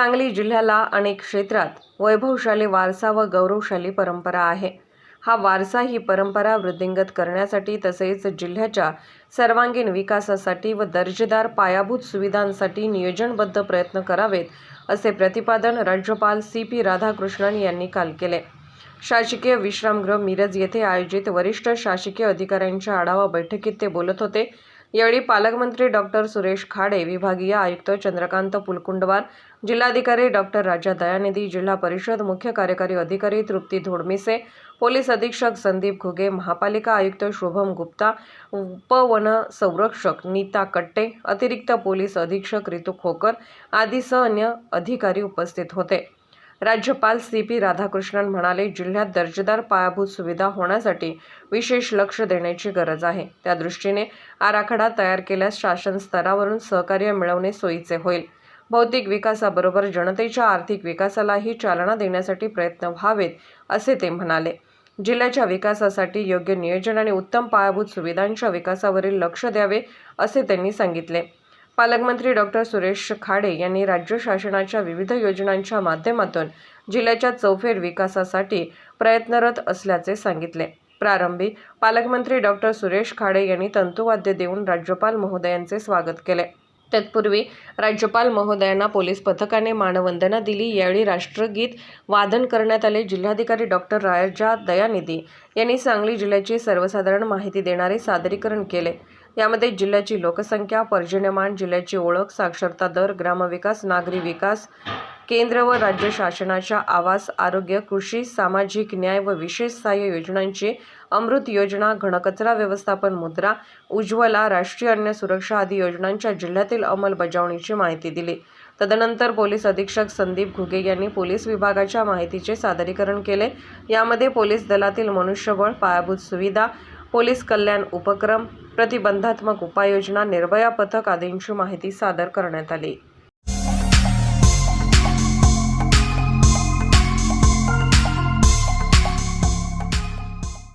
सांगली जिल्ह्याला अनेक क्षेत्रात वैभवशाली वारसा व गौरवशाली परंपरा आहे. हा वारसा ही परंपरा वृद्धिंगत करण्यासाठी तसेच जिल्ह्याच्या सर्वांगीण विकासासाठी व दर्जेदार पायाभूत सुविधांसाठी नियोजनबद्ध प्रयत्न करावेत असे प्रतिपादन राज्यपाल सी पी राधाकृष्णन यांनी काल केले. शासकीय विश्रामगृह मिरज येथे आयोजित वरिष्ठ शासकीय अधिकाऱ्यांच्या आढावा बैठकीत ते बोलत होते. यावेळी पालकमंत्री डॉक्टर सुरेश खाडे विभागीय आयुक्त चंद्रकांत पुलकुंडवार जिल्हाधिकारी डॉक्टर राजा दयानिधी जिल्हा परिषद मुख्य कार्यकारी अधिकारी तृप्ती धोडमिसे पोलीस अधीक्षक संदीप घुगे महापालिका आयुक्त शुभम गुप्ता उपवन संरक्षक नीता कट्टे अतिरिक्त पोलीस अधीक्षक रितू खोकर आदीसह अन्य अधिकारी उपस्थित होते. राज्यपाल सी पी राधाकृष्णन म्हणाले जिल्ह्यात दर्जेदार पायाभूत सुविधा होण्यासाठी विशेष लक्ष देण्याची गरज आहे. त्या दृष्टीने आराखडा तयार केल्यास शासन स्तरावरून सहकार्य मिळवणे सोयीचे होईल. भौतिक विकासाबरोबर जनतेच्या आर्थिक विकासालाही चालना देण्यासाठी प्रयत्न व्हावेत असे ते म्हणाले. जिल्ह्याच्या विकासासाठी योग्य नियोजन आणि उत्तम पायाभूत सुविधांच्या विकासावरील लक्ष द्यावे असे त्यांनी सांगितले. पालकमंत्री डॉक्टर सुरेश खाडे यांनी राज्य शासनाच्या विविध योजनांच्या माध्यमातून जिल्ह्याच्या चौफेर विकासासाठी प्रयत्नरत असल्याचे सांगितले. प्रारंभी पालकमंत्री डॉक्टर सुरेश खाडे यांनी तंतुवाद्य देऊन राज्यपाल महोदयांचे स्वागत केले. तत्पूर्वी राज्यपाल महोदयांना पोलीस पथकाने मानवंदना दिली. यावेळी राष्ट्रगीत वादन करण्यात आले. जिल्हाधिकारी डॉक्टर राजा दयानिधी यांनी सांगली जिल्ह्याची सर्वसाधारण माहिती देणारे सादरीकरण केले. यामध्ये जिल्ह्याची लोकसंख्या पर्जन्यमान जिल्ह्याची ओळख साक्षरता दर ग्रामविकास नागरी विकास केंद्र व राज्य शासनाच्या आवास आरोग्य कृषी सामाजिक न्याय व विशेष सहाय्य योजनांची अमृत योजना घनकचरा व्यवस्थापन मुद्रा उज्ज्वला राष्ट्रीय अन्न सुरक्षा आदी योजनांच्या जिल्ह्यातील अंमलबजावणीची माहिती दिली. तदनंतर पोलीस अधीक्षक संदीप घुगे यांनी पोलीस विभागाच्या माहितीचे सादरीकरण केले. यामध्ये पोलीस दलातील मनुष्यबळ पायाभूत सुविधा पोलीस कल्याण उपक्रम प्रतिबंधात्मक उपाययोजना निर्भया पथक आदींची माहिती सादर करण्यात आली.